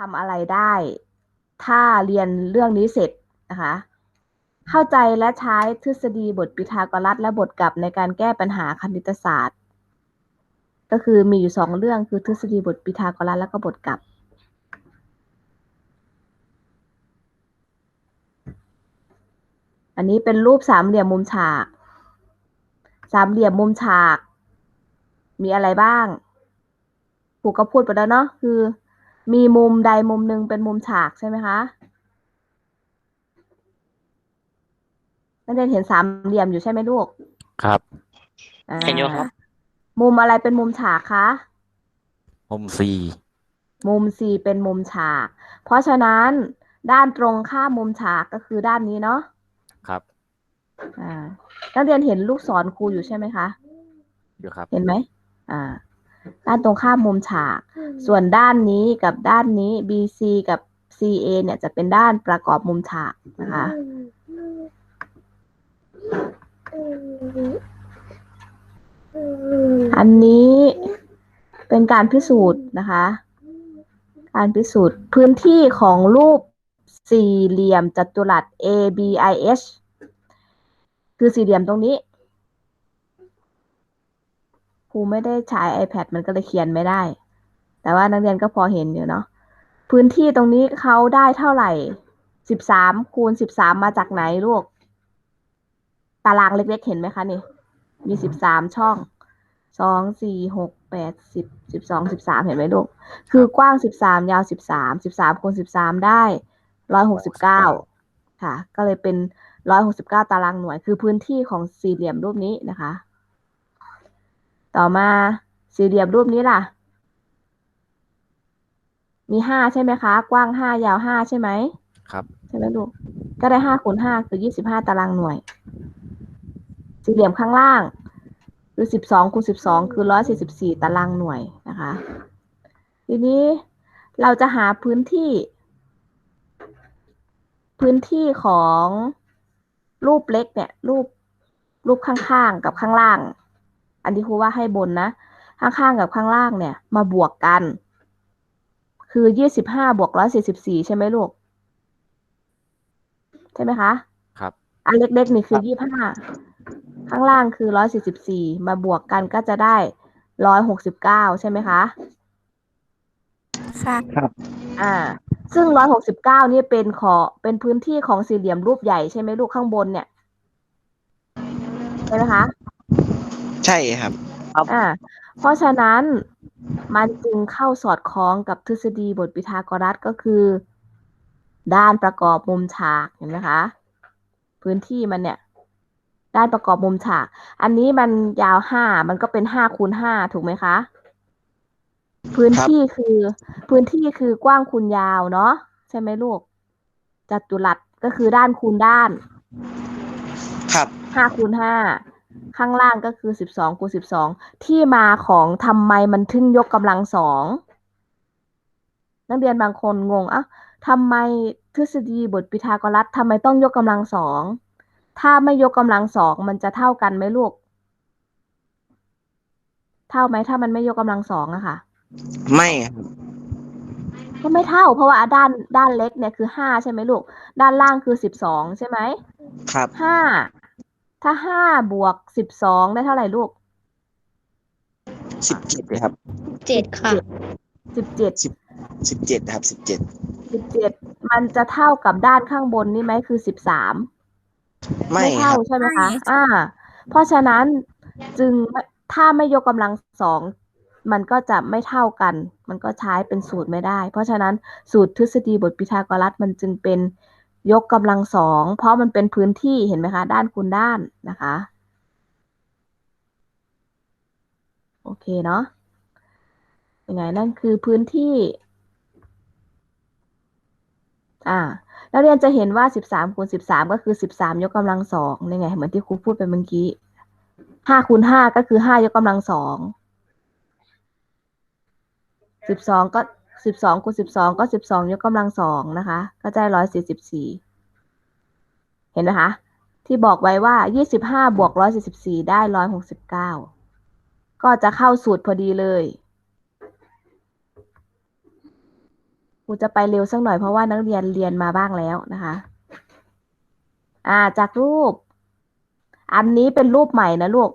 ทำอะไรได้ ถ้าเรียนเรื่องนี้เสร็จนะคะ เข้าใจและใช้ทฤษฎีบทปิทากรัสและบทกลับในการแก้ปัญหาคณิตศาสตร์ ก็คือมีอยู่สองเรื่องคือทฤษฎีบทปิทากรัสแล้วก็บทกลับอันนี้เป็นรูปสามเหลี่ยมมุมฉาก สามเหลี่ยมมุมฉาก มีอะไรบ้างครูก็พูดไปแล้วเนาะคือ มีมุมใดมุมหนึ่งเป็นมุมฉากใช่ไหมคะนักเรียนเห็นสามเหลี่ยมอยู่ใช่ไหมลูกครับอ่าเห็นอยู่ครับ มุมอะไรเป็นมุมฉากคะ มุมสี่มุม C เป็นมุมฉาก เพราะฉะนั้นด้านตรงข้ามมุมฉากก็คือด้านนี้เนาะครับ อ่านักเรียนเห็นลูกศรครูอยู่ใช่ไหมคะ อยู่ครับ เห็นไหมอ่า ด้านตรงข้ามมุมฉาก ส่วนด้านนี้กับด้านนี้ BC กับ CA เนี่ยจะเป็นด้านประกอบมุมฉากนะคะ อันนี้เป็นการพิสูจน์นะคะ การพิสูจน์พื้นที่ของรูปสี่เหลี่ยมจัตุรัส ABIH คือสี่เหลี่ยมตรงนี้ครู ไม่ได้ใช้ iPad มันก็เลยเขียนไม่ได้ แต่ว่านักเรียนก็พอเห็นอยู่เนาะพื้นที่ตรงนี้เขาได้เท่าไหร่สิบสามคูณสิบสามมาจากไหนลูก ตารางเล็กๆ เห็นไหมคะนี่ มีสิบสามช่องสองสี่หกแปดสิบสิบสองสิบสามเห็นไหมลูก คือกว้างสิบสามยาวสิบสามสิบสามคูณสิบสามได้ร้อยหกสิบเก้าค่ะ ก็เลยเป็นร้อยหกสิบเก้าตารางหน่วย คือพื้นที่ของสี่เหลี่ยมรูปนี้นะคะ ต่อมาสี่เหลี่ยมรูปนี้ล่ะ มีห้าใช่ไหมคะ กว้างห้ายาวห้าใช่ไหมครับใช่ไหมลูกก็ได้ห้าคูณห้าคือยี่สิบห้าตารางหน่วย สี่เหลี่ยมข้างล่างคือสิบสองคูณสิบสองคือร้อยสี่สิบสี่ตารางหน่วยนะคะ ทีนี้เราจะหาพื้นที่ พื้นที่ของรูปเล็กเนี่ย รูปรูปข้างๆกับข้างล่าง อันที่ครูว่าให้บนนะ ข้างๆกับข้างล่างเนี่ย มาบวกกัน คือยี่สิบห้าบวกร้อยสี่สิบสี่ใช่ไหมลูก ใช่ไหมคะครับอันเล็กๆนี่คือยี่ห้าข้างล่างคือร้อยสี่สิบสี่มาบวกกันก็จะได้ร้อยหกสิบเก้าใช่ไหมคะค่ะอ่า ซึ่งร้อยหกสิบเก้านี่เป็นขอเป็นพื้นที่ของสี่เหลี่ยมรูปใหญ่ใช่ไหมลูกข้างบนเนี่ยใช่ไหมคะ ใช่ครับ อ่าเพราะฉะนั้นมันจึงเข้าสอดคล้องกับทฤษฎีบทปิทาโกรัสก็คือ ด้านประกอบมุมฉากเห็นไหมคะ พื้นที่มันเนี่ย ด้านประกอบมุมฉาก อันนี้มันยาวห้ามันก็เป็นห้าคูณห้าถูกไหมคะ พื้นที่คือพื้นที่คือกว้างคูณยาวเนาะใช่ไหมลูกจัตุรัสก็คือด้านคูณด้าน ครับห้าคูณห้า ข้างล่างก็คือสิบสองคูณสิบสองที่มาของทำไมมันถึงยกกำลังสองนักเรียนบางคนงงอะทำไมทฤษฎีบทปิทาโกรัสทำไมต้องยกกำลังสองถ้าไม่ยกกำลังสองมันจะเท่ากันไหมลูก เท่าไหมถ้ามันไม่ยกกำลังสองอะค่ะ ไม่ครับก็ไม่เท่า เพราะว่าด้านด้านเล็กเนี่ยคือห้าใช่ไหมลูก ด้านล่างคือสิบสองใช่ไหมครับห้า ถ้าห้าบวกสิบสองได้เท่าไหร่ลูกสิบเจ็ดครับเจ็ดค่ะ สิบเจ็ดสิบเจ็ดครับสิบเจ็ดสิบเจ็ดมันจะเท่ากับด้านข้างบนนี่ไหมคือสิบสามไม่คเท่ารับใช่ไหมคะ ไม่ อ่า เพราะฉะนั้นจึงไม่ถ้าไม่ยกกำลังสองมันก็จะไม่เท่ากัน มันก็ใช้เป็นสูตรไม่ได้ เพราะฉะนั้นสูตรทฤษฎีบทปิทาโกรัสมันจึงเป็น ยกกำลังสองเพราะมันเป็นพื้นที่เห็นไหมคะ ด้านคูณด้านนะคะ โอเคเนาะยังไงนั่นคือพื้นที่ อ่าแล้วเรียนจะเห็นว่าสิบสามคูณสิบสามก็คือสิบสามยกกำลังสองนี่ไง เหมือนที่ครูพูดไปเมื่อกี้ห้าคูณห้าก็คือห้ายกกำลังสองสิบสองก็ สิบสองคูณสิบสองก็สิบสองยกกำลังสองนะคะ ก็ได้ร้อยสี่สิบสี่เห็นไหมคะ ที่บอกไว้ว่ายี่สิบห้าบวกร้อยสี่สิบสี่ได้ร้อยหกสิบเก้าก็จะเข้าสูตรพอดีเลยครูจะไปเร็วสักหน่อยเพราะว่านักเรียนเรียนมาบ้างแล้วนะคะ อ่าจากรูป อันนี้เป็นรูปใหม่นะลูก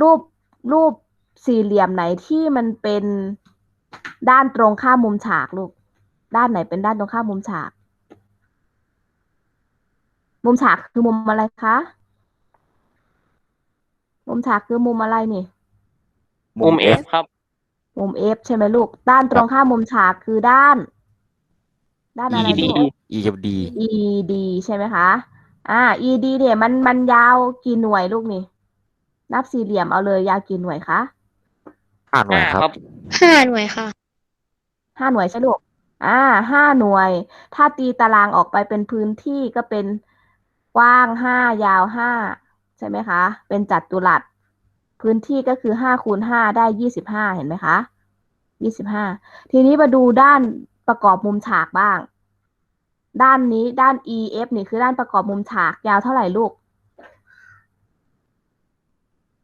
รูปรูปสี่เหลี่ยมไหนที่มันเป็น ด้านตรงข้ามมุมฉากลูก ด้านไหนเป็นด้านตรงข้ามมุมฉาก มุมฉากคือมุมอะไรคะ มุมฉากคือมุมอะไรนี่ มุมเอฟครับ มุม F ใช่ไหมลูก ด้านตรงข้ามมุมฉากคือด้าน ด้านอะไร ED ลูก E กับ D ED ใช่ไหมคะ อ่า ED เนี่ยมันมันยาวกี่หน่วยลูกนี่ นับสี่เหลี่ยมเอาเลยยาวกี่หน่วยคะ ห้าหน่วยครับ ห้าหน่วยค่ะ ห้าหน่วยใช่ลูกอ่าห้าหน่วย ถ้าตีตารางออกไปเป็นพื้นที่ก็เป็นกว้างห้ายาวห้าใช่ไหมคะ เป็นจัตุรัส พื้นที่ก็คือห้าคูณห้าได้ยี่สิบห้าเห็นไหมคะยี่สิบห้าทีนี้มาดูด้านประกอบมุมฉากบ้าง ด้านนี้ด้าน EF นี่คือด้านประกอบมุมฉากยาวเท่าไหร่ลูก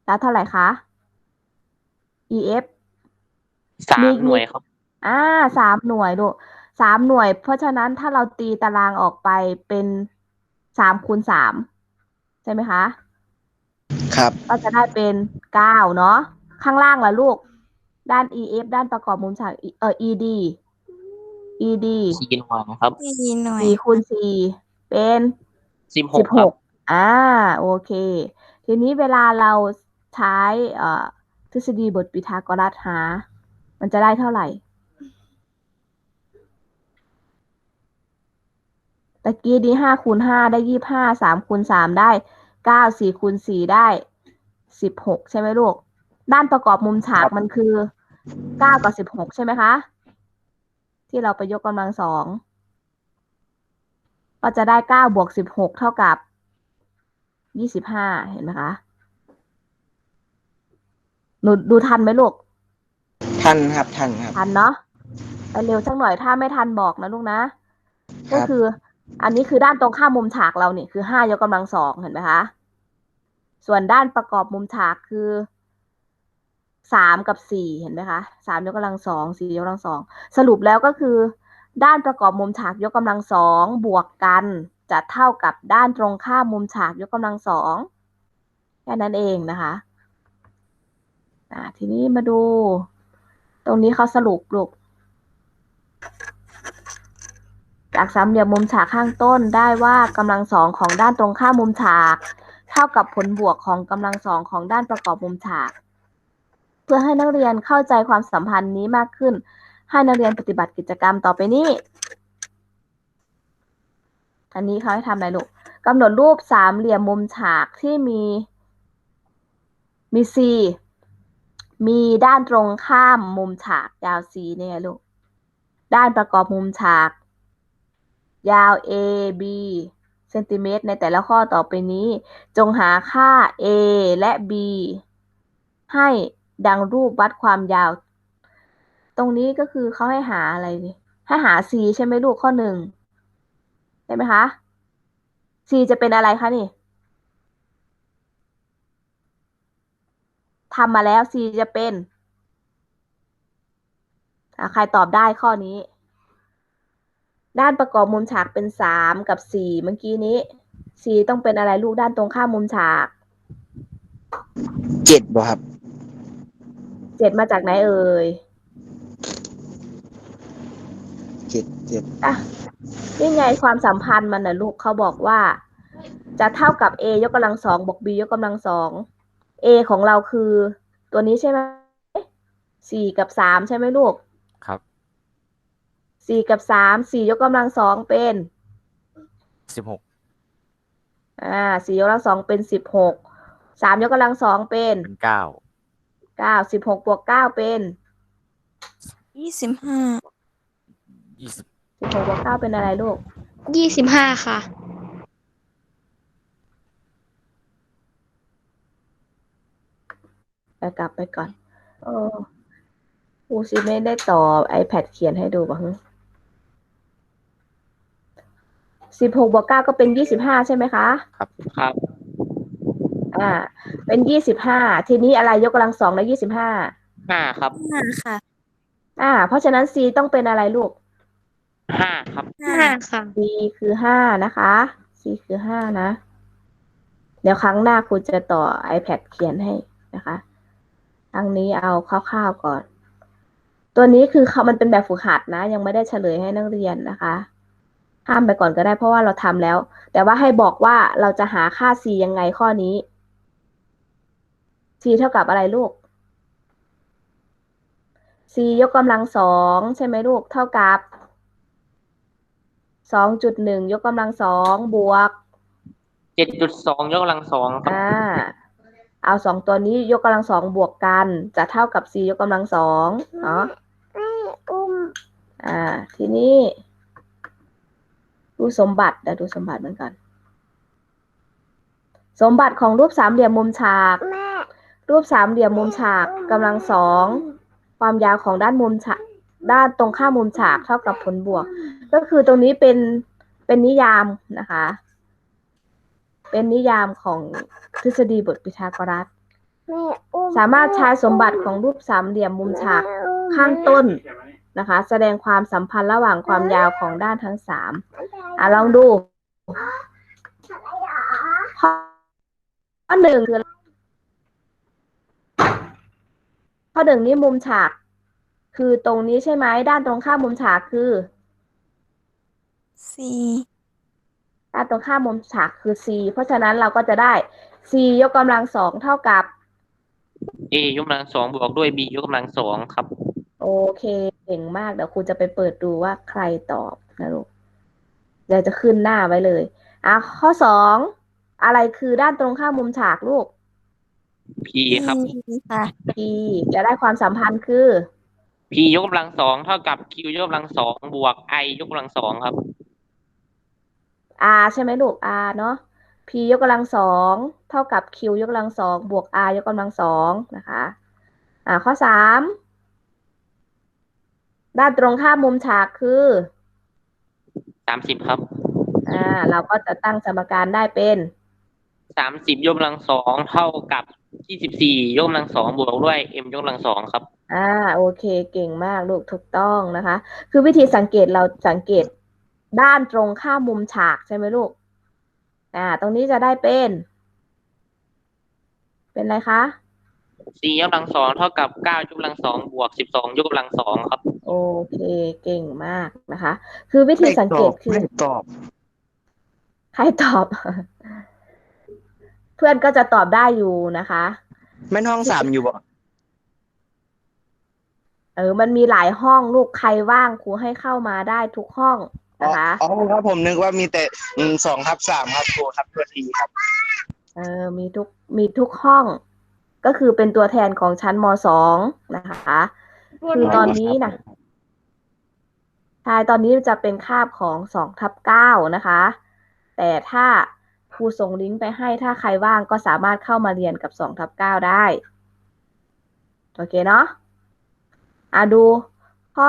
ยาวเท่าไหร่คะ EF สามหน่วยครับ อ่าสามหน่วยลูกสามหน่วย เพราะฉะนั้นถ้าเราตีตารางออกไปเป็นสามคูณสามใช่ไหมคะ ครับ ก็จะได้เป็นเก้าเนาะข้างล่างล่ะลูก ด้าน EF ด้านประกอบมุมฉากเอ่อ ED ED สี่หน่วยนะครับสี่หน่วย สี่คูณสี่เป็นสิบหสิกบคหรับกอ่าโอเค ทีนี้เวลาเราใช้เอ่อทฤษฎีบทปิทาโกรัสหา มันจะได้เท่าไหร่ ตะกี้นี้ห้าคูณห้าได้ยี่ห้าสามคูณสามได้เก้าสี่คูณสี่ได้สิบหกใช่ไหมลูก ด้านประกอบมุมฉากมันคือเก้ากับสิบหกใช่ไหมคะ ที่เราไปยกกำลังสองก็จะได้เก้าบวกสิบหกเท่ากับยี่สิบห้าเห็นไหมคะหนูดูทันไหมลูก ทันครับทันครับ ทันเนาะไปเร็วสักหน่อยถ้าไม่ทันบอกนะลูกนะคก็รับคือ อันนี้คือด้านตรงข้ามมุมฉากเราเนี่ยคือห้ายกกำลังสองเห็นไหมคะ ส่วนด้านประกอบมุมฉากคือสามกับสี่เห็นไหมคะสามยกกำลังสองสี่ยกกำลังสองสรุปแล้วก็คือ ด้านประกอบมุมฉากยกกำลังสองบวกกันจะเท่ากับด้านตรงข้ามมุมฉากยกกำลังสองแค่นั้นเองนะคะทีนี้มาดู ตรงนี้เขาสรุปลูก จากสามเหลี่ยมมุมฉากข้างต้นได้ว่ากำลังสองของด้านตรงข้ามมุมฉาก เท่ากับผลบวกของกำลังสองของด้านประกอบมุมฉาก เพื่อให้นักเรียนเข้าใจความสัมพันธ์นี้มากขึ้น ให้นักเรียนปฏิบัติกิจกรรมต่อไปนี้อันนี้เขาให้ทำอะไรลูกกำหนดรูปสามเหลี่ยมมุมฉากที่มี มี C มีด้านตรงข้ามมุมฉากยาว C เนี่ยลูก ด้านประกอบมุมฉาก ยาว A B เซนติเมตรในแต่ละข้อต่อไปนี้ จงหาค่า A และ B ให้ดังรูปวัดความยาว ตรงนี้ก็คือเขาให้หาอะไรให้หา C ใช่ไหมลูกข้อหนึ่งใช่ไหมคะ C จะเป็นอะไรคะนี่ทำมาแล้ว C จะเป็นใครตอบได้ข้อนี้ ด้านประกอบมุมฉากเป็นสามกับสี่เมื่อกี้นี้สี่ต้องเป็นอะไรลูกด้านตรงข้ามมุมฉากเจ็ดบ่ครับเจ็ดมาจากไหนเอ่ยเจ็ดเจ็ดอะนี่ไงความสัมพันธ์มันนะลูกเขาบอกว่า จะเท่ากับ a ยกกำลังสองบวก b ยกกำลังสอง a ของเราคือ ตัวนี้ใช่ไหมสี่กับสามใช่ไหมลูก ครับ สี่กับสามสี่ยกกำลังสองเป็นสิบหกอ่าสี่ยกกำลังสองเป็นสิบหกสามยกกำลังสองเป็นเป็นเก้าเก้าสิบหกบวกเก้าเป็นยี่สิบห้ายี่สิบสิบหกบวกเก้าเป็นอะไรลูกยี่สิบห้าค่ะ ไปกลับไปก่อนเออครูซิไม่ได้ต่อ iPad เขียนให้ดูป่ะฮึ สิบหกบวกเก้าก็เป็นยี่สิบห้าใช่ไหมคะ ครับครับ อ่า เป็นยี่สิบห้าทีนี้อะไรยกกำลังสองแล้วยี่สิบห้าห้าครับห้าค่ะอ่า เพราะฉะนั้น c ต้องเป็นอะไรลูกห้าครับ ห้าค่ะ c คือห้านะคะ c คือห้านะ เดี๋ยวครั้งหน้าครูจะต่อ iPad เขียนให้นะคะครั้งนี้เอาคร่าวๆก่อน ตัวนี้คือเขามันเป็นแบบฝึกหัดนะ ยังไม่ได้เฉลยให้นักเรียนนะคะ ข้ามไปก่อนก็ได้เพราะว่าเราทำแล้ว แต่ว่าให้บอกว่าเราจะหาค่า c ยังไงข้อนี้ c เท่ากับอะไรลูก c ยกกำลังสองใช่ไหมลูก เท่ากับสองจุดหนึ่งยกกำลังสองบวกเจ็ดจุดสองยกกำลังสองครับอ่าเอาสองตัวนี้ยกกำลังสองบวกกัน จะเท่ากับ c ยกกำลังสองเนาะอ่า ทีนี้ ดูสมบัติเดี๋ยวดูสมบัติเหมือนกัน สมบัติของรูปสามเหลี่ยมมุมฉาก รูปสามเหลี่ยมมุมฉากกำลังสองความยาวของด้านมุมฉากด้านตรงข้ามมุมฉากเท่ากับผลบวก ก็คือตรงนี้เป็นเป็นนิยามนะคะ เป็นนิยามของทฤษฎีบทปิทาโกรัสสามารถใช้สมบัติของรูปสามเหลี่ยมมุมฉากข้างต้น นะคะ แสดงความสัมพันธ์ระหว่างความยาวของด้านทั้งสามอะลองดูข้อข้อหนึ่งคือข้อหนึ่งนี่มุมฉาก คือตรงนี้ใช่ไหมด้านตรงข้ามมุมฉากคือสี่ด้านตรงข้ามมุมฉากคือ c เพราะฉะนั้นเราก็จะได้ c ยกกำลังสองเท่ากับ a ยกกำลังสองบวกด้วย b ยกกำลังสองครับ โอเคเก่งมากเดี๋ยวครูจะไปเปิดดูว่าใครตอบนะลูกเดี๋ยวจะขึ้นหน้าไว้เลยอะข้อสองอะไรคือด้านตรงข้ามมุมฉากลูก p ครับ ค่ะ p จะได้ความสัมพันธ์คือ p ยกกำลังสองเท่ากับ q ยกกำลังสองบวก i ยกกำลังสองครับ r ใช่ไหมลูก r เนาะ p ยกกำลังสองเท่ากับ q ยกกำลังสองบวก r ยกกำลังสองนะคะ อ่าข้อสาม ด้านตรงข้ามมุมฉากคือ สามสิบครับ อ่า เราก็จะตั้งสมการได้เป็นสามสิบยกกำลังสองเท่ากับยี่สิบสี่ยกกำลังสองบวกด้วย m ยกกำลังสองครับ อ่า โอเค เก่งมากลูกถูกต้องนะคะ คือวิธีสังเกตเราสังเกตด้านตรงข้ามมุมฉากใช่ไหมลูก อ่า ตรงนี้จะได้เป็น เป็นอะไรคะ c ยกกำลังสองเท่ากับเก้ายกกำลังสองบวกสิบสองยกกำลังสองครับ โอเค เก่งมากนะคะ คือวิธีสังเกตคือไม่ตอบ ใครตอบ เพื่อนก็จะตอบได้อยู่นะคะแม่นห้องสามอยู่บ่เออ มันมีหลายห้องลูกใครว่างครูให้เข้ามาได้ทุกห้องอ๋อนะคะอ๋อครับผมนึกว่ามีแต่อืมสองทับสามครับโทรครับตัวทีครับ เออ มีทุกมีทุกห้อง ก็คือเป็นตัวแทนของชั้นมสองนะคะ คือตอนนี้นะ ใช่ตอนนี้จะเป็นคาบของสองทับเก้านะคะ แต่ถ้าครูส่งลิงก์ไปให้ถ้าใครว่างก็สามารถเข้ามาเรียนกับสองทับเก้าได้ โอเคเนาะอะดูข้อ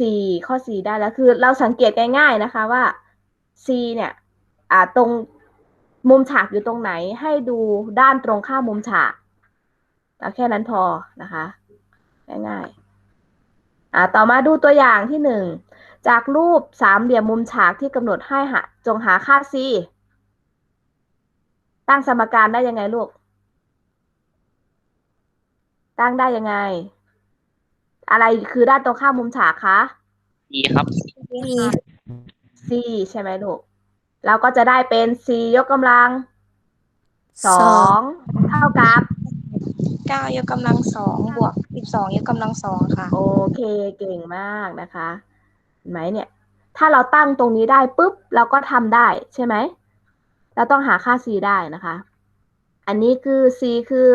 สี่ข้อสี่ได้แล้วคือเราสังเกตง่ายๆนะคะว่า C เนี่ยอ่าตรงมุมฉากอยู่ตรงไหนให้ดูด้านตรงข้ามมุมฉากเอาแค่นั้นพอนะคะ ง่ายๆอ่าต่อมาดูตัวอย่างที่หนึ่ง จากรูปสามเหลี่ยมมุมฉากที่กำหนดให้หาจงหาค่า c ตั้งสมการได้ยังไงลูก ตั้งได้ยังไง อะไรคือด้านตรงข้ามมุมฉากคะ e ครับ c ใช่ไหมลูก เราก็จะได้เป็น c ยกกำลังสองเท่ากับเก้ายกกำลังสองบวกสิบสองยกกำลังสองค่ะ โอเคเก่งมากนะคะเห็นไหมเนี่ย ถ้าเราตั้งตรงนี้ได้ปุ๊บเราก็ทำได้ใช่ไหมเราต้องหาค่า c ได้นะคะ อันนี้คือ c คือ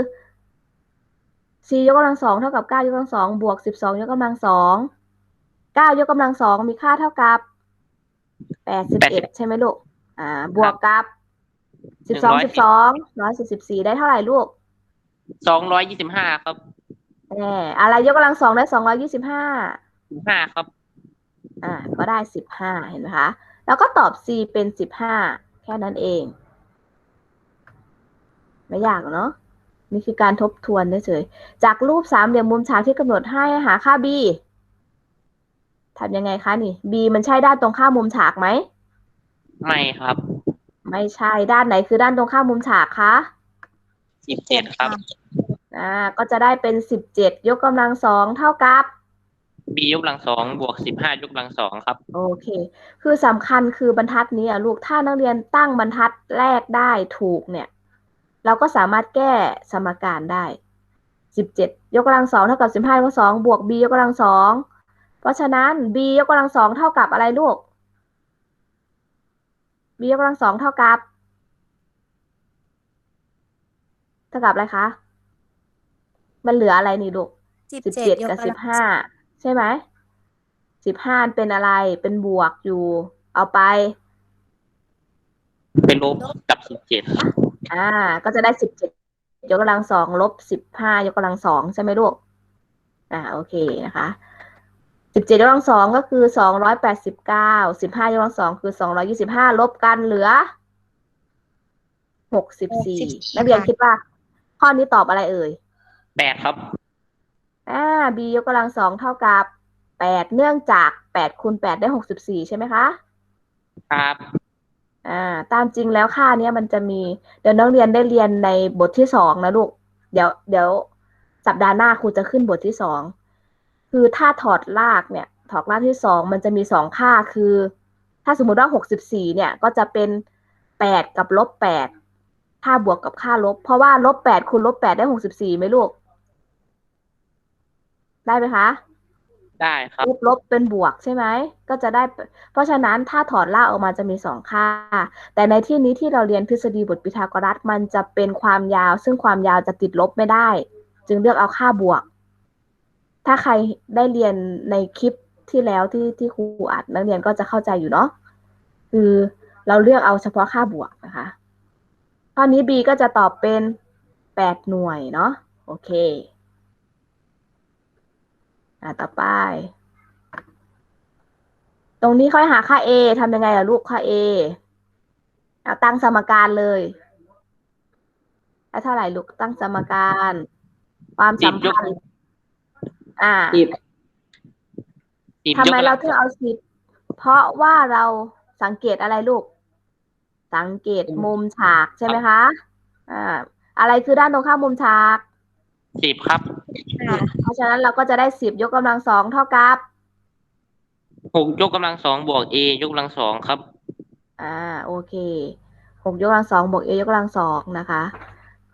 c ยกกำลังสองเท่ากับเก้ายกกำลังสองบวกสิบสองยกกำลังสองเก้ายกกำลังสองมีค่าเท่ากับแปดสิบเอ็ดใช่ไหมลูก อ่า บวกกับสิบสองสิบสองร้อยสิบสิบสี่ได้เท่าไหร่ลูกสองร้อยยี่สิบห้าครับแหมอะไรยกกำลังสองได้สองร้อยี่สิบห้าสิบห้าครับ อ่าก็ได้สิบห้าเห็นไหมคะ แล้วก็ตอบ C เป็นสิบห้าแค่นั้นเอง ไม่ยากหรอกเนาะนี่คือการทบทวนเฉยๆจากรูปสามเหลี่ยมมุมฉากที่กำหนดให้หาค่า B ทำยังไงคะนี่ b มันใช่ด้านตรงข้ามมุมฉากไหม ไม่ครับ ไม่ใช่ด้านไหนคือด้านตรงข้ามมุมฉากคะสิบเจ็ดครับ อ่า ก็จะได้เป็นสิบเจ็ดยกกำลังสองเท่ากับ b ยกกำลังสองบวกสิบห้ายกกำลังสองครับ โอเค คือสำคัญคือบรรทัดนี้อะลูกถ้านักเรียนตั้งบรรทัดแรกได้ถูกเนี่ย เราก็สามารถแก้สมการได้สิบเจ็ดยกกำลังสองเท่ากับสิบห้ายกกำลังสองบวก b ยกกำลังสองเพราะฉะนั้น b ยกกำลังสองเท่ากับอะไรลูก b ยกกำลังสองเท่ากับ เท่ากับอะไรคะ มันเหลืออะไรนี่ลูกสิบสิบเจ็ดเจ็ดยกกับกำสิลับงห้า ใช่ไหมสิบห้าเป็นอะไรเป็นบวกอยู่ เอาไป เป็นลบกับสิบเจ็ดครับอ่า ก็จะได้สิบเจ็ดยกกำลังสองลบสิบห้ายกกำลังสองใช่ไหมลูกอ่าโอเคนะคะสิบเจ็ดยกกำลังสองก็คือสองร้อยแปดสิบเก้าสิบห้ายกกำลังสองคือสองร้อยี่สิบห้าลบกันเหลือหกสิบสี่นักเรียนคิดว่า ข้อนี้ตอบอะไรเอ่ยแปดครับ อ่า b ยกกำลังสองเท่ากับแปดเนื่องจากแปดคูณแปดได้หกสิบสี่ใช่ไหมคะ ครับอ่า ตามจริงแล้วค่าเนี้ยมันจะมี เดี๋ยวนักเรียนได้เรียนในบทที่สองนะลูก เดี๋ยว เดี๋ยวสัปดาห์หน้าครูจะขึ้นบทที่สองคือถ้าถอดรากเนี่ย ถอดรากที่สองมันจะมีสองค่าคือ ถ้าสมมุติว่าหกสิบสี่เนี่ยก็จะเป็นแปดกับลบแปดค่าบวกกับค่าลบ เพราะว่าลบแปดคูณลบแปดได้หกสิบสี่ไหมลูก ได้ไหมคะได้ครับลบลบเป็นบวกใช่ไหมก็จะได้ เพราะฉะนั้นถ้าถอดรากออกมาจะมีสองค่า แต่ในที่นี้ที่เราเรียนทฤษฎีบทปิทาโกรัสมันจะเป็นความยาว ซึ่งความยาวจะติดลบไม่ได้ จึงเลือกเอาค่าบวก ถ้าใครได้เรียนในคลิปที่แล้วที่ที่ครูอัดนักเรียนก็จะเข้าใจอยู่เนาะคือเราเลือกเอาเฉพาะค่าบวกนะคะข้อนี้ B ก็จะตอบเป็นแปดหน่วยเนาะโอเค อ่าต่อไป ตรงนี้ค่อยหาค่า a ทำยังไงล่ะลูกค่า a เอาตั้งสมการเลยได้เท่าไหร่ลูกตั้งสมการ ความสัมพันธ์อ่าสิบสิบทำยกไมกำเราลังถึงเอาสิบเพราะว่าเราสังเกตอะไรลูก สังเกตมุมฉากใช่ไหมคะ อ่า อะไรคือด้านตรงข้ามมุมฉากสิบครับ ค่ะเพราะฉะนั้นเราก็จะได้สิบยกกำลังสองเท่ากับหกยกกำลังสองบวก a ยกกำลังสองครับ อ่าโอเคหกยกกำลังสองบวก a ยกกำลังสองนะคะ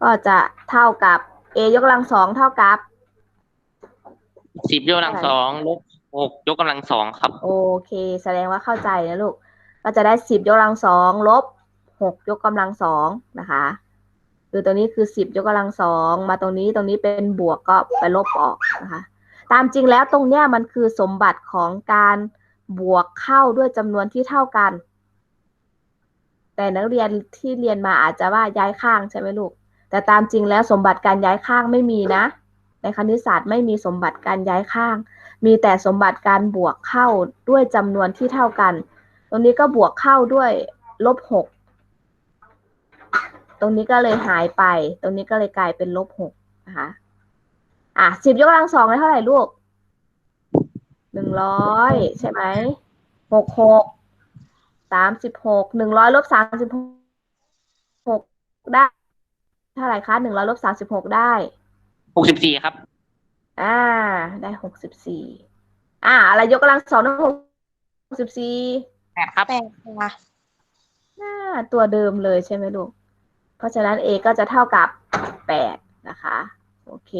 ก็จะเท่ากับ a ยกกำลังสองเท่ากับสิบยกกำลังสองลบหกยกกำลังสองครับ โอเค แสดงว่าเข้าใจนะลูก ก็จะได้สิบยกกำลังสองลบหกยกกำลังสองนะคะ คือตัวนี้คือสิบยกกำลังสองมาตรงนี้ตรงนี้เป็นบวกก็ไปลบออกนะคะ ตามจริงแล้วตรงเนี้ยมันคือสมบัติของการบวกเข้าด้วยจำนวนที่เท่ากัน แต่นักเรียนที่เรียนมาอาจจะว่าย้ายข้างใช่ไหมลูก แต่ตามจริงแล้วสมบัติการย้ายข้างไม่มีนะ ในคณิตศาสตร์ไม่มีสมบัติการย้ายข้าง มีแต่สมบัติการบวกเข้าด้วยจำนวนที่เท่ากัน ตรงนี้ก็บวกเข้าด้วยลบหก ตรงนี้ก็เลยหายไป ตรงนี้ก็เลยกลายเป็นลบหกนะคะอะสิบยกกำลังสองได้เท่าไหร่ลูกหนึ่งร้อยใช่ไหมหกหกสามสิบหกหนึ่งร้อยลบสามสิบหกได้เท่าไหร่คะหนึ่งร้อยลบสามสิบหกได้หกสิบสี่ครับ อ่า ได้หกสิบสี่อ่า อะไรยกกำลังสองได้หกสิบสี่แปดครับแปดค่ะอ่าตัวเดิมเลยใช่ไหมลูก เพราะฉะนั้น a ก็จะเท่ากับแปดนะคะ โอเค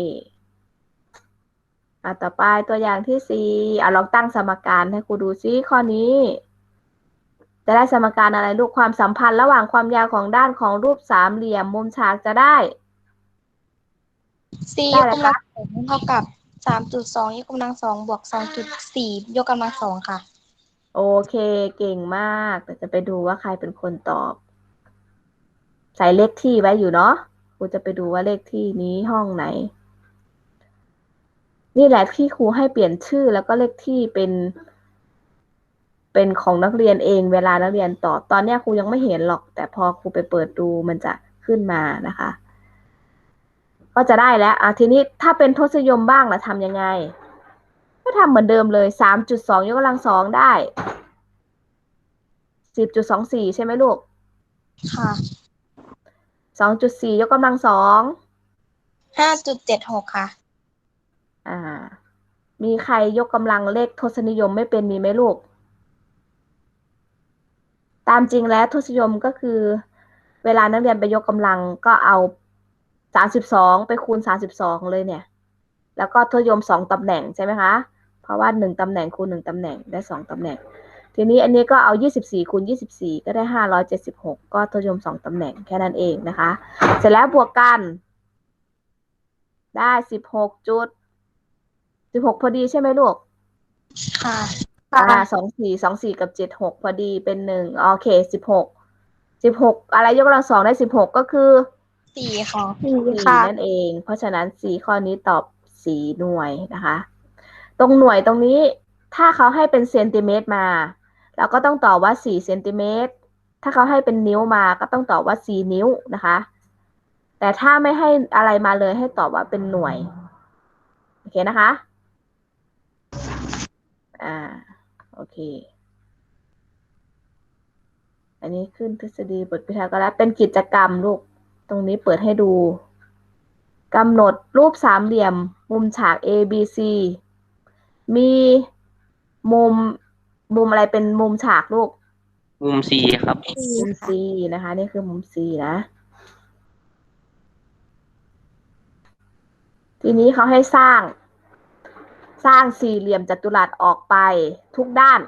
อ่าต่อไปตัวอย่างที่สี่อ่าลองตั้งสมการให้ครูดูซิข้อนี้ จะได้สมการอะไรลูกความสัมพันธ์ระหว่างความยาวของด้านของรูปสามเหลี่ยมมุมฉากจะได้สี่ได้ยกเลยกำลัคะงสองเท่ากับสามจุดสองยกกำลังสองบวกสองจุดสี่ยกกำลังสองค่ะ โอเค เก่งมากแต่จะไปดูว่าใครเป็นคนตอบ ใส่เลขที่ไว้อยู่เนาะครูจะไปดูว่าเลขที่นี้ห้องไหน นี่แหละที่ครูให้เปลี่ยนชื่อแล้วก็เลขที่เป็น เป็นของนักเรียนเองเวลานักเรียนตอบ ตอนนี้ครูยังไม่เห็นหรอก แต่พอครูไปเปิดดูมันจะขึ้นมานะคะ ก็จะได้แล้วอะทีนี้ถ้าเป็นทศนิยมบ้างล่ะทำยังไง ก็ทำเหมือนเดิมเลยสามจุดสองยกกำลังสองได้สิบจุดสองสี่ใช่ไหมลูก ค่ะ สองจุดสี่ยกกำลังสองห้าจุดเจ็ดหกค่ะ อ่า มีใครยกกำลังเลขทศนิยมไม่เป็นมีไหมลูก ตามจริงแล้วทศนิยมก็คือ เวลานักเรียนไปยกกำลังก็เอาสามสิบสองไปคูณสามสิบสองเลยเนี่ย แล้วก็ทศนิยมสองตำแหน่งใช่ไหมคะ เพราะว่าหนึ่งตำแหน่งคูณหนึ่งตำแหน่งได้สองตำแหน่ง ทีนี้อันนี้ก็เอายี่สิบสี่คูณยี่สิบสี่ก็ได้ห้าร้อยเจ็ดสิบหกก็ทศนิยมสองตำแหน่งแค่นั้นเองนะคะ เสร็จแล้วบวกกัน ได้สิบหกจุดสิบหกพอดีใช่ไหมลูก ค่ะอ่าสองสี่สองสี่กับเจ็ดหกพอดีเป็นหนึ่งโอเคสิบหกสิบหกอะไรยกกำลังสองได้สิบหกก็คือสี่ค่ะสี่นั่นเอง เพราะฉะนั้นสี่ข้อนี้ตอบสี่หน่วยนะคะ ตรงหน่วยตรงนี้ถ้าเขาให้เป็นเซนติเมตรมา เราก็ต้องตอบว่าสี่เซนติเมตรถ้าเขาให้เป็นนิ้วมาก็ต้องตอบว่าสี่นิ้วนะคะ แต่ถ้าไม่ให้อะไรมาเลยให้ตอบว่าเป็นหน่วย โอเคนะคะ อ่า โอเค อันนี้ขึ้นทฤษฎีบทพิธาก็แล้วเป็นกิจกรรมลูก ตรงนี้เปิดให้ดูกำหนดรูปสามเหลี่ยม มุมฉาก A B C มีมุม มุมอะไรเป็นมุมฉากลูก มุมสี่ครับ มุม C นะคะ นี่คือมุม C นะ ทีนี้เขาให้สร้าง สร้างสี่เหลี่ยมจัตุรัสออกไปทุกด้าน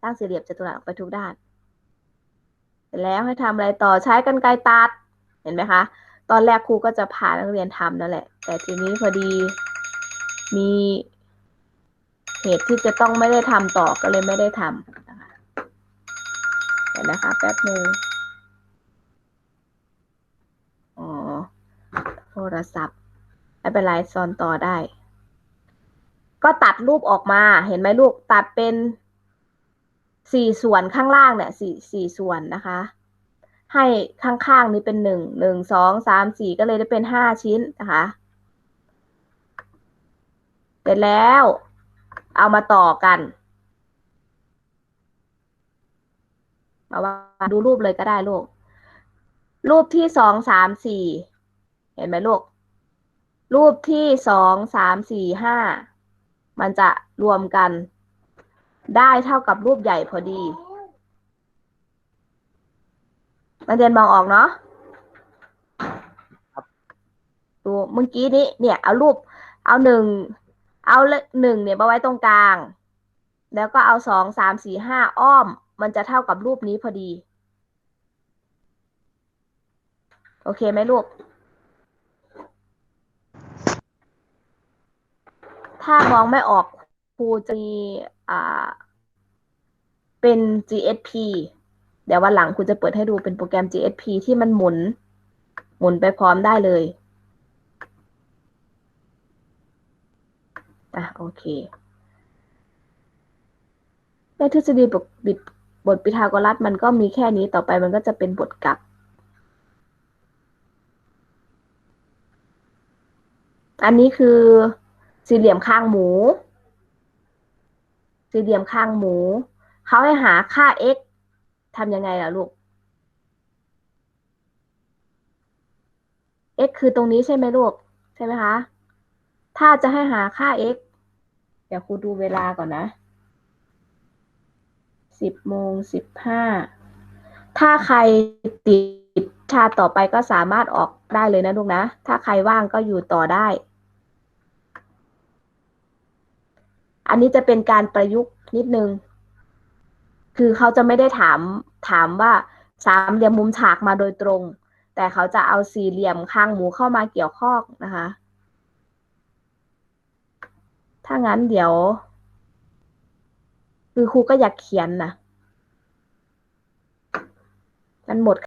สร้างสี่เหลี่ยมจัตุรัสออกไปทุกด้าน เสร็จแล้วให้ทำอะไรต่อใช้กรรไกรตัด เห็นไหมคะ ตอนแรกครูก็จะพานักเรียนทำนั่นแหละ แต่ทีนี้พอดีมี เหตุที่จะต้องไม่ได้ทำต่อก็เลยไม่ได้ทำนะคะเดี๋ยวนะคะแป๊บหนึ่งอ๋อโทรศัพท์ไม่เป็นไรซ้อนต่อได้ ก็ตัดรูปออกมาเห็นไหมลูกตัดเป็นสี่ส่วนข้างล่างเนี่ยสี่สี่ส่วนนะคะ ให้ข้างๆนี้เป็นหนึ่งหนึ่งสองสามสี่ก็เลยได้เป็นห้าชิ้นนะคะ เสร็จแล้ว เอามาต่อกันมาว่าดูรูปเลยก็ได้ลูก รูปที่สองสามสี่เห็นไหมลูก รูปที่สองสามสี่ห้ามันจะรวมกัน ได้เท่ากับรูปใหญ่พอดีนักเรียนมองออกเนาะดูเมื่อกี้นี้เนี่ยเอารูปเอาหนึ่ง เอาเลขหนึ่งเนี่ยมาไว้ตรงกลาง แล้วก็เอาสองสามสี่ห้าอ้อม มันจะเท่ากับรูปนี้พอดี โอเคไหมลูก ถ้ามองไม่ออกครูจะมีอ่า เป็น GSP เดี๋ยววันหลังครูจะเปิดให้ดูเป็นโปรแกรม GSP ที่มันหมุน หมุนไปพร้อมได้เลย อะโอเคในทฤษฎีบทบิดบทปิทาโกรัสมันก็มีแค่นี้ต่อไปมันก็จะเป็นบทกลับ อันนี้คือสี่เหลี่ยมข้างหมู สี่เหลี่ยมข้างหมูเขาให้หาค่า x ทำยังไงล่ะลูก x คือตรงนี้ใช่ไหมลูก ใช่ไหมคะ ถ้าจะให้หาค่า x เดี๋ยวครูดูเวลาก่อนนะสิบโมงสิบห้า ถ้าใครติดชาติต่อไปก็สามารถออกได้เลยนะลูกนะ ถ้าใครว่างก็อยู่ต่อได้ อันนี้จะเป็นการประยุกต์นิดนึง คือเขาจะไม่ได้ถามถามว่าสามเหลี่ยมมุมฉากมาโดยตรง แต่เขาจะเอาสี่เหลี่ยมข้างหมูเข้ามาเกี่ยวข้องนะคะ ถ้างั้นเดี๋ยว คือครูก็อยากเขียนนะมันหมด